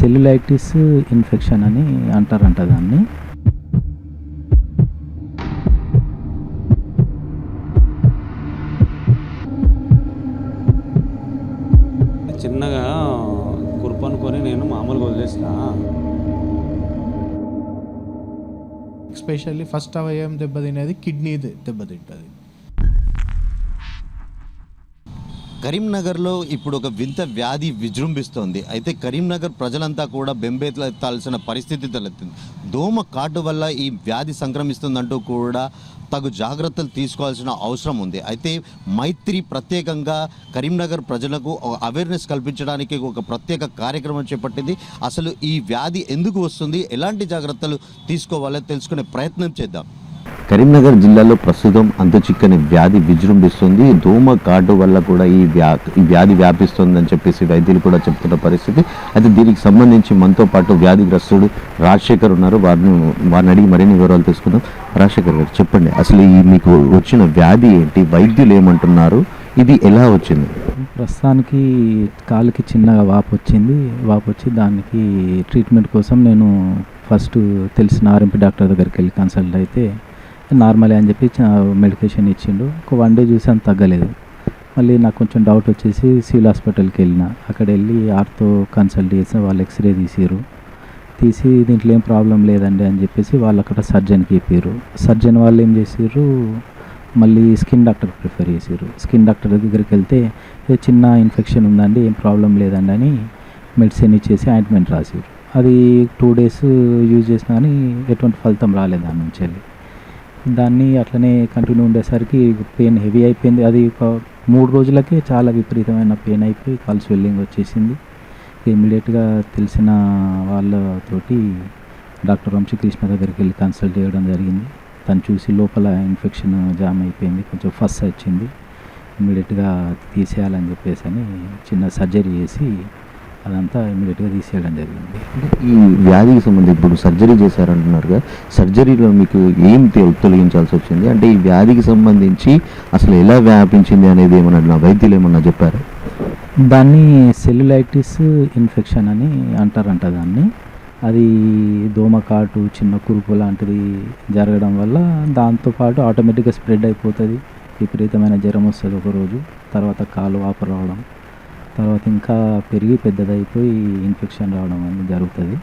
Cellulitis infection అని అంటారంట దాన్ని. చిన్నగా కురుపు అనుకొని నేను మామూలుగా వదిలేసిన. ఎస్పెషల్లీ ఫస్ట్ అవయవం దెబ్బతినేది కిడ్నీ దెబ్బతింటుంది. కరీంనగర్లో ఇప్పుడు ఒక వింత వ్యాధి విజృంభిస్తోంది. అయితే కరీంనగర్ ప్రజలంతా కూడా బెంబేతాల్సిన పరిస్థితి తలెత్తింది. దోమ కాటు వల్ల ఈ వ్యాధి సంక్రమిస్తుందంటూ కూడా తగు జాగ్రత్తలు తీసుకోవాల్సిన అవసరం ఉంది. అయితే మైత్రి ప్రత్యేకంగా కరీంనగర్ ప్రజలకు అవేర్నెస్ కల్పించడానికి ఒక ప్రత్యేక కార్యక్రమం చేపట్టింది. అసలు ఈ వ్యాధి ఎందుకు వస్తుంది? ఎలాంటి జాగ్రత్తలు తీసుకోవాలో తెలుసుకునే ప్రయత్నం చేద్దాం. కరీంనగర్ జిల్లాలో ప్రస్తుతం అంతుచిక్కని వ్యాధి విజృంభిస్తుంది. దోమ కాటు వల్ల కూడా ఈ వ్యా ఈ వ్యాధి వ్యాపిస్తుందని చెప్పేసి వైద్యులు కూడా చెప్తున్న పరిస్థితి. అయితే దీనికి సంబంధించి మనతో పాటు వ్యాధిగ్రస్తుడు రాజశేఖర్ ఉన్నారు. వారిని వారిని అడిగి మరిన్ని వివరాలు తెలుసుకుందాం. రాజశేఖర్ గారు చెప్పండి. అసలు ఈ మీకు వచ్చిన వ్యాధి ఏంటి? వైద్యులు ఏమంటున్నారు? ఇది ఎలా వచ్చింది? ప్రస్తుతానికి కాలుకి చిన్నగా వాపు వచ్చింది. వాపు వచ్చి దానికి ట్రీట్మెంట్ కోసం నేను ఫస్ట్ తెలిసిన ఆర్ఎంపీ డాక్టర్ దగ్గరికి వెళ్ళి కన్సల్ట్ అయితే నార్మలే అని చెప్పి మెడికేషన్ ఇచ్చిండు. ఒక వన్ డే చూసి అంత తగ్గలేదు. మళ్ళీ నాకు కొంచెం డౌట్ వచ్చేసి సివిల్ హాస్పిటల్కి వెళ్ళిన. అక్కడ వెళ్ళి ఆర్తో కన్సల్ట్ చేసి వాళ్ళు ఎక్స్రే తీసిరు తీసి దీంట్లో ఏం ప్రాబ్లం లేదండి అని చెప్పేసి వాళ్ళు అక్కడ సర్జన్కి ఇప్పారు సర్జన్ వాళ్ళు ఏం చేసారు మళ్ళీ స్కిన్ డాక్టర్ ప్రిఫర్ చేసారు స్కిన్ డాక్టర్ దగ్గరికి వెళ్తే చిన్న ఇన్ఫెక్షన్ ఉందండి ఏం ప్రాబ్లం లేదండి అని మెడిసిన్ ఇచ్చేసి ఆయింట్మెంట్ రాసారు అది టూ డేస్ యూజ్ చేసినా కానీ ఎటువంటి ఫలితం రాలేదు దాని నుంచి వెళ్ళి. దాన్ని అట్లనే కంటిన్యూ ఉండేసరికి పెయిన్ హెవీ అయిపోయింది. అది ఒక మూడు రోజులకే చాలా విపరీతమైన పెయిన్ అయిపోయి కాల్ స్వెల్లింగ్ వచ్చేసింది. ఇమీడియట్గా తెలిసిన వాళ్ళతోటి డాక్టర్ వంశీకృష్ణ దగ్గరికి వెళ్ళి కన్సల్ట్ చేయడం జరిగింది. తను చూసి లోపల ఇన్ఫెక్షన్ జామ్ అయిపోయింది. కొంచెం ఫస్ట్ వచ్చింది. ఇమీడియట్గా తీసేయాలని చెప్పేసి అని చిన్న సర్జరీ చేసి అదంతా ఇమీడియట్గా తీసేయడం జరిగింది. ఈ వ్యాధికి సంబంధించి ఇప్పుడు సర్జరీ చేశారంటున్నారుగా. సర్జరీలో మీకు ఏం తొలగించాల్సి వచ్చింది? అంటే ఈ వ్యాధికి సంబంధించి అసలు ఎలా వ్యాపించింది అనేది ఏమన్నా వైద్యులు ఏమన్నా చెప్పారు? దాన్ని సెల్యులైటిస్ ఇన్ఫెక్షన్ అని అంటారంట దాన్ని. అది దోమకాటు చిన్న కురుపు లాంటిది జరగడం వల్ల దాంతోపాటు ఆటోమేటిక్గా స్ప్రెడ్ అయిపోతుంది. విపరీతమైన జ్వరం వస్తుంది ఒకరోజు. తర్వాత కాలు వాపు రావడం తర్వాత ఇంకా పెరిగి పెద్దదైపోయి ఇన్ఫెక్షన్ రావడం అనేది జరుగుతుంది.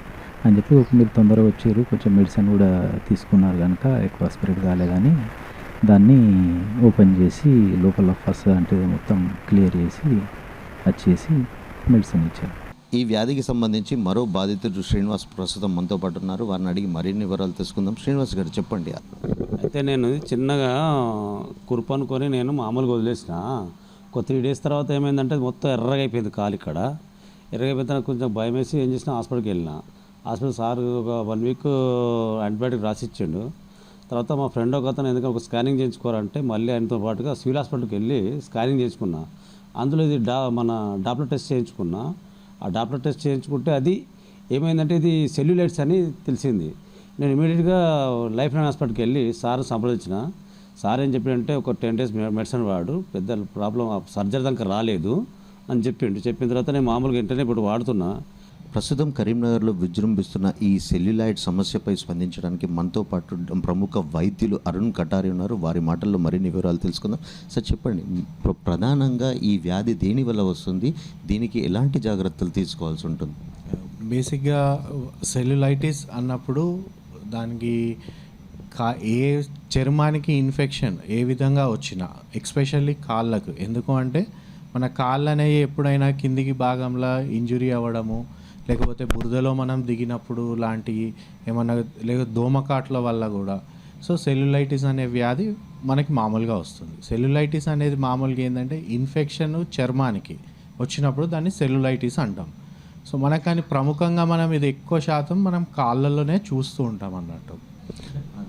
అని చెప్పి ఒక మీరు తొందరగా వచ్చారు కొంచెం మెడిసిన్ కూడా తీసుకున్నారు కనుక ఎక్కువ స్ప్రెడ్ కాలేదని దాన్ని ఓపెన్ చేసి లోపల ఫస్ట్ అంటే మొత్తం క్లియర్ చేసి వచ్చేసి మెడిసిన్ ఇచ్చారు. ఈ వ్యాధికి సంబంధించి మరో బాధితుడు శ్రీనివాస్ ప్రస్తుతం మనతో పాటు ఉన్నారు. వారిని అడిగి మరిన్ని వివరాలు తెలుసుకుందాం. శ్రీనివాస్ గారు చెప్పండి. అయితే నేను చిన్నగా కురుపు అనుకొని నేను మామూలుగా వదిలేసిన. ఒక త్రీ డేస్ తర్వాత ఏమైందంటే మొత్తం ఎర్రగా అయిపోయింది కాలు ఇక్కడ. ఎర్రగైపోయిన కొంచెం భయం వేసి ఏం చేసిన హాస్పిటల్కి వెళ్ళిన. హాస్పిటల్ సార్ ఒక వన్ వీక్ యాంటీబయాటిక్ రాసి ఇచ్చిండు తర్వాత మా ఫ్రెండ్ ఒక అతను ఎందుకంటే ఒక స్కానింగ్ చేయించుకోవాలంటే మళ్ళీ ఆయనతో పాటుగా సివిల్ హాస్పిటల్కి వెళ్ళి స్కానింగ్ చేయించుకున్నా. అందులో ఇది డా మన డాప్లర్ టెస్ట్ చేయించుకున్నా. ఆ డాప్లర్ టెస్ట్ చేయించుకుంటే అది ఏమైందంటే ఇది సెల్యులైట్స్ అని తెలిసింది. నేను ఇమీడియట్గా లైఫ్ లైన్ హాస్పిటల్కి వెళ్ళి సార్ సంప్రదించిన. సార్ ఏం చెప్పాడంటే ఒక టెన్ డేస్ మెడిసిన్ వాడు పెద్ద ప్రాబ్లం సర్జరీ దాకా రాలేదు అని చెప్పిండు. చెప్పిన తర్వాత నేను మామూలుగా వెంటనే ఇప్పుడు వాడుతున్నా. ప్రస్తుతం కరీంనగర్లో విజృంభిస్తున్న ఈ సెల్యులాయిడ్ సమస్యపై స్పందించడానికి మనతో పాటు ప్రముఖ వైద్యులు అరుణ్ కటారి ఉన్నారు. వారి మాటల్లో మరిన్ని వివరాలు తెలుసుకుందాం. సార్ చెప్పండి. ప్ర- ప్రధానంగా ఈ వ్యాధి దేని వల్ల వస్తుంది? దీనికి ఎలాంటి జాగ్రత్తలు తీసుకోవాల్సి ఉంటుంది? బేసిక్గా సెల్యులైటిస్ అన్నప్పుడు దానికి కా ఏ చర్మానికి ఇన్ఫెక్షన్ ఏ విధంగా వచ్చినా ఎక్స్పెషల్లీ కాళ్ళకు. ఎందుకు అంటే మన కాళ్ళు అనేవి ఎప్పుడైనా కిందికి భాగంలో ఇంజురీ అవ్వడము లేకపోతే బురదలో మనం దిగినప్పుడు లాంటి ఏమన్నా లేక దోమకాట్ల వల్ల కూడా. సో సెల్యులైటిస్ అనే వ్యాధి మనకి మామూలుగా వస్తుంది. సెల్యులైటిస్ అనేది మామూలుగా ఏంటంటే ఇన్ఫెక్షన్ చర్మానికి. వచ్చినప్పుడు దాన్ని సెల్యులైటిస్ అంటాం. సో మనకు కానీ ప్రముఖంగా మనం ఇది ఎక్కువ శాతం మనం కాళ్ళల్లోనే చూస్తూ ఉంటాం అన్నట్టు.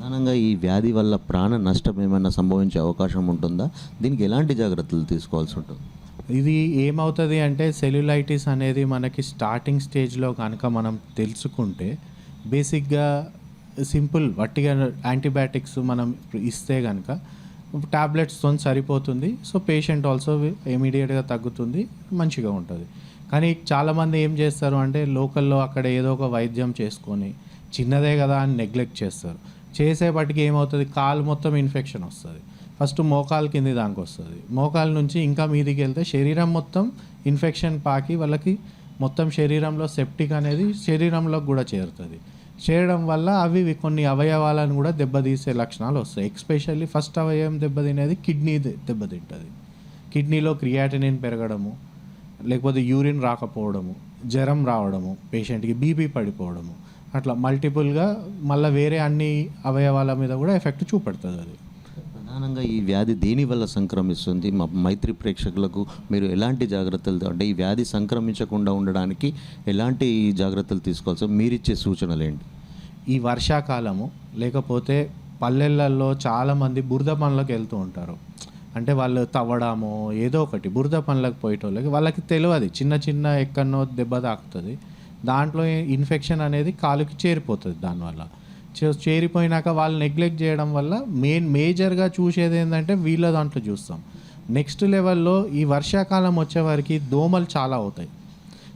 ప్రధానంగా ఈ వ్యాధి వల్ల ప్రాణ నష్టం ఏమైనా సంభవించే అవకాశం ఉంటుందా? దీనికి ఎలాంటి జాగ్రత్తలు తీసుకోవాల్సి ఉంటుంది? ఇది ఏమవుతుంది అంటే సెల్యులైటిస్ అనేది మనకి స్టార్టింగ్ స్టేజ్లో కనుక మనం తెలుసుకుంటే బేసిక్గా సింపుల్ వట్టిగా యాంటీబయాటిక్స్ మనం ఇస్తే కనుక ట్యాబ్లెట్స్తో సరిపోతుంది. సో పేషెంట్ ఆల్సో ఇమీడియట్గా తగ్గుతుంది మంచిగా ఉంటుంది. కానీ చాలామంది ఏం చేస్తారు అంటే లోకల్లో అక్కడ ఏదో ఒక వైద్యం చేసుకొని చిన్నదే కదా అని నెగ్లెక్ట్ చేస్తారు. చేసేపటికి ఏమవుతుంది? కాలు మొత్తం ఇన్ఫెక్షన్ వస్తుంది. ఫస్ట్ మోకాలు కింది దానికి వస్తుంది. మోకాలు నుంచి ఇంకా మీదికి వెళ్తే శరీరం మొత్తం ఇన్ఫెక్షన్ పాకి వాళ్ళకి మొత్తం శరీరంలో సెప్టిక్ అనేది శరీరంలోకి కూడా చేరుతుంది. చేయడం వల్ల అవి కొన్ని అవయవాలను కూడా దెబ్బతీసే లక్షణాలు వస్తాయి. ఎక్స్పెషల్లీ ఫస్ట్ అవయవం దెబ్బతినేది కిడ్నీ దెబ్బతింటుంది. కిడ్నీలో క్రియాటినిన్ పెరగడము లేకపోతే యూరిన్ రాకపోవడము జ్వరం రావడము పేషెంట్కి బీపీ పడిపోవడము అట్లా మల్టిపుల్గా మళ్ళీ వేరే అన్ని అవయవాల మీద కూడా ఎఫెక్ట్ చూపెడుతుంది అది. ప్రధానంగా ఈ వ్యాధి దేని వల్ల సంక్రమిస్తుంది? మా మైత్రి ప్రేక్షకులకు మీరు ఎలాంటి జాగ్రత్తలు అంటే ఈ వ్యాధి సంక్రమించకుండా ఉండడానికి ఎలాంటి జాగ్రత్తలు తీసుకోవాల్సి మీరిచ్చే సూచనలు ఏంటి ఈ వర్షాకాలము లేకపోతే పల్లెళ్ళల్లో చాలామంది బురద పనులకు వెళ్తూ ఉంటారు. అంటే వాళ్ళు తవ్వడము ఏదో ఒకటి బురద పనులకు పోయేటోళ్ళకి వాళ్ళకి తెలియదు చిన్న చిన్న ఎక్కడనో దెబ్బ తాకుతుంది. దాంట్లో ఇన్ఫెక్షన్ అనేది కాలుకి చేరిపోతుంది దానివల్ల. చేరిపోయినాక వాళ్ళు నెగ్లెక్ట్ చేయడం వల్ల మెయిన్ మేజర్గా చూసేది ఏంటంటే వీళ్ళ దాంట్లో చూస్తాం. నెక్స్ట్ లెవెల్లో ఈ వర్షాకాలం వచ్చేవారికి దోమలు చాలా అవుతాయి.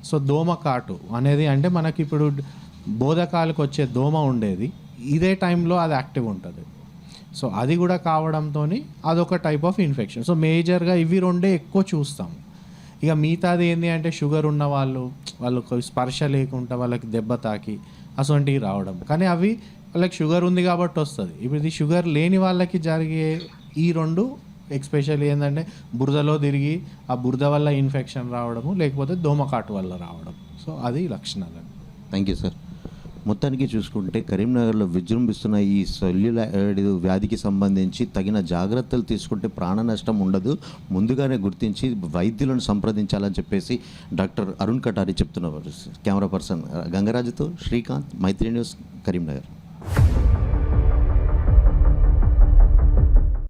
సో దోమ కాటు అనేది అంటే మనకి ఇప్పుడు బోధకాలకు వచ్చే దోమ ఉండేది. ఇదే టైంలో అది యాక్టివ్ ఉంటుంది. సో అది కూడా కావడంతో అదొక టైప్ ఆఫ్ ఇన్ఫెక్షన్. సో మేజర్గా ఇవి రెండే ఎక్కువ చూస్తాం. ఇక మిగతాది ఏంటి అంటే షుగర్ ఉన్న వాళ్ళు వాళ్ళకు స్పర్శ లేకుండా వాళ్ళకి దెబ్బ తాకి అటువంటివి రావడం. కానీ అవి వాళ్ళకి షుగర్ ఉంది కాబట్టి వస్తుంది. ఇప్పుడు ఇది షుగర్ లేని వాళ్ళకి జరిగే ఈ రెండు ఎక్స్పెషల్లీ ఏంటంటే బురదలో తిరిగి ఆ బురద వల్ల ఇన్ఫెక్షన్ రావడము లేకపోతే దోమకాటు వల్ల రావడం. సో అది లక్షణాలు. Thank you sir. మొత్తానికి చూసుకుంటే కరీంనగర్లో విజృంభిస్తున్న ఈ సెల్యులైడ్ వ్యాధికి సంబంధించి తగిన జాగ్రత్తలు తీసుకుంటే ప్రాణ నష్టం ఉండదు. ముందుగానే గుర్తించి వైద్యులను సంప్రదించాలని చెప్పేసి డాక్టర్ అరుణ్ కటారి చెప్తున్నారు కెమెరా పర్సన్ గంగరాజుతో శ్రీకాంత్ మైత్రి న్యూస్ కరీంనగర్.